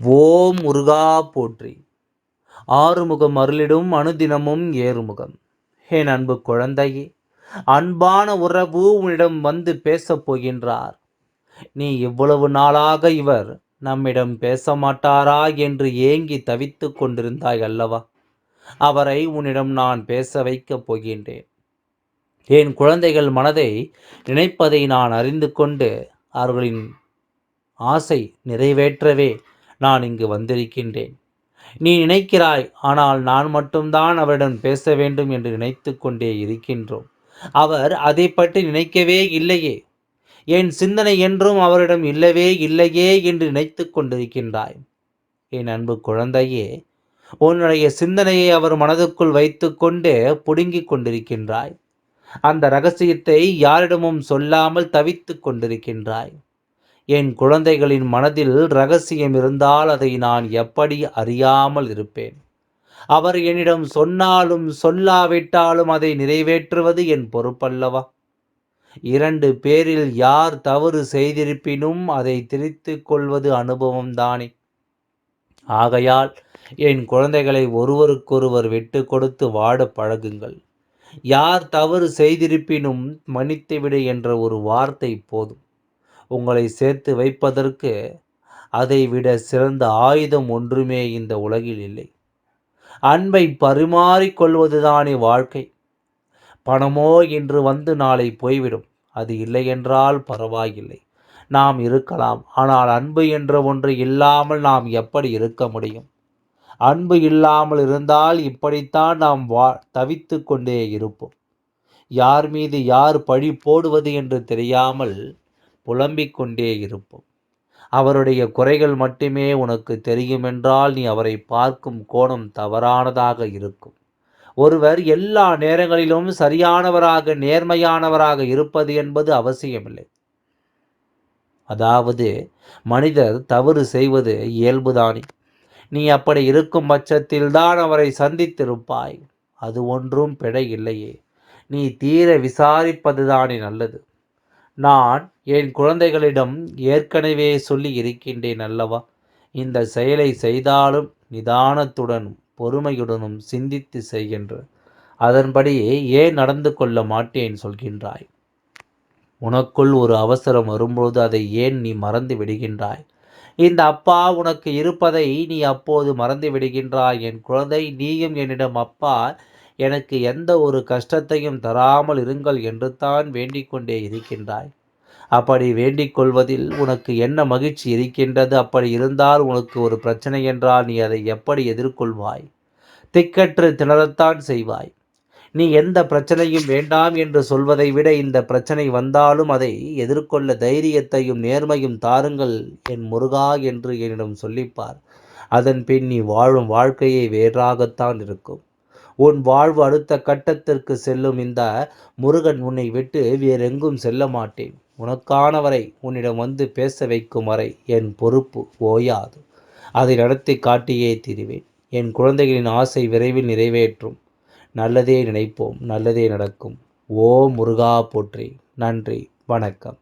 ஓம் முருகா போற்றி. ஆறுமுகம் அருளிடும் அனுதினமும் ஏறுமுகம். என் அன்பு குழந்தையே அன்பான உறவு உன்னிடம் வந்து பேசப் போகின்றார். நீ இவ்வளவு நாளாக இவர் நம்மிடம் பேச மாட்டாரா என்று ஏங்கி தவித்து கொண்டிருந்தாய் அல்லவா? அவரை உன்னிடம் நான் பேச வைக்கப் போகின்றேன். என் குழந்தைகள் மனதை நினைப்பதை நான் அறிந்து கொண்டு அவர்களின் ஆசை நிறைவேற்றவே நான் இங்கு வந்திருக்கின்றேன். நீ நினைக்கிறாய் ஆனால் நான் மட்டும்தான் அவரிடம் பேச வேண்டும் என்று நினைத்து கொண்டே இருக்கின்றோம். அவர் அதை பற்றி நினைக்கவே இல்லையே. என் சிந்தனை என்றும் அவரிடம் இல்லவே இல்லையே என்று நினைத்து கொண்டிருக்கின்றாய். என் அன்பு குழந்தையே உன்னுடைய சிந்தனையை அவர் மனதுக்குள் வைத்துக்கொண்டு புடுங்கிக் கொண்டிருக்கின்றாய். அந்த ரகசியத்தை யாரிடமும் சொல்லாமல் தவித்து கொண்டிருக்கின்றாய். என் குழந்தைகளின் மனதில் ரகசியம் இருந்தால் அதை நான் எப்படி அறியாமல் இருப்பேன்? அவர் என்னிடம் சொன்னாலும் சொல்லாவிட்டாலும் அதை நிறைவேற்றுவது என் பொறுப்பல்லவா? இரண்டு பேரில் யார் தவறு செய்திருப்பினும் அதை திரித்து கொள்வது அனுபவம்தானே ஆகையால் என் குழந்தைகளை ஒருவருக்கொருவர் விட்டு கொடுத்து வாட பழகுங்கள். யார் தவறு செய்திருப்பினும் மன்னித்துவிடு என்ற ஒரு வார்த்தை போதும். உங்களை சேர்த்து வைப்பதற்கு அதைவிட சிறந்த ஆயுதம் ஒன்றுமே இந்த உலகில் இல்லை. அன்பை பரிமாறிக்கொள்வதுதானே வாழ்க்கை. பணமோ இன்று வந்து நாளை போய்விடும். அது இல்லை என்றால் பரவாயில்லை. நாம் இருக்கலாம். ஆனால் அன்பு என்ற ஒன்று இல்லாமல் நாம் எப்படி இருக்க முடியும்? அன்பு இல்லாமல் இருந்தால் இப்படித்தான் நாம் வா தவித்து கொண்டே இருப்போம். யார் மீது யார் பழி போடுவது என்று தெரியாமல் புலம்பிக் கொண்டே இருப்போம். அவருடைய குறைகள் மட்டுமே உனக்கு தெரியுமென்றால் நீ அவரை பார்க்கும் கோணம் தவறானதாக இருக்கும். ஒருவர் எல்லா நேரங்களிலும் சரியானவராக நேர்மையானவராக இருப்பது என்பது அவசியமில்லை. அதாவது மனிதர் தவறு செய்வது இயல்புதானே. நீ அப்படி இருக்கும் பட்சத்தில்தான் அவரை சந்தித்திருப்பாய். அது ஒன்றும் பிழை இல்லையே. நீ தீர விசாரிப்பதுதானே நல்லது. நான் என் குழந்தைகளிடம் ஏற்கனவே சொல்லி இருக்கின்றேன் அல்லவா? இந்த செயலை செய்தாலும் நிதானத்துடனும் பொறுமையுடனும் சிந்தித்து செய்கின்ற அதன்படி ஏன் நடந்து கொள்ள மாட்டேன் சொல்கின்றாய்? உனக்குள் ஒரு அவசரம் வரும்போது அதை ஏன் நீ மறந்து விடுகின்றாய்? இந்த அப்பா உனக்கு இருப்பதை நீ அப்போது மறந்து விடுகின்றாய். என் குழந்தை நீயும் என்னிடம் அப்பா எனக்கு எந்த ஒரு கஷ்டத்தையும் தராமல் இருங்கள் என்று தான் வேண்டிக்கொண்டே இருக்கின்றாய். அப்படி வேண்டிக் கொள்வதில் உனக்கு என்ன மகிழ்ச்சி இருக்கின்றது? அப்படி இருந்தால் உனக்கு ஒரு பிரச்சனை என்றால் நீ அதை எப்படி எதிர்கொள்வாய்? திக்கற்று திணறத்தான் செய்வாய். நீ எந்த பிரச்சனையும் வேண்டாம் என்று சொல்வதை விட இந்த பிரச்சனை வந்தாலும் அதை எதிர்கொள்ள தைரியத்தையும் நேர்மையும் தாருங்கள் என் முருகா என்று என்னிடம் சொல்லிப்பார். அதன் பின் நீ வாழும் வாழ்க்கையை வேறாகத்தான் இருக்கும். உன் வாழ்வு அடுத்த கட்டத்திற்கு செல்லும். இந்த முருகன் உன்னை விட்டு வேறெங்கும் செல்ல மாட்டேன். உனக்கானவரை உன்னிடம் வந்து பேச வைக்கும் வரை என் பொறுப்பு ஓயாது. அதை நடத்தி காட்டியே திரிவேன். என் குழந்தைகளின் ஆசை விரைவில் நிறைவேற்றும். நல்லதே நினைப்போம் நல்லதே நடக்கும். ஓ முருகா போற்றி. நன்றி வணக்கம்.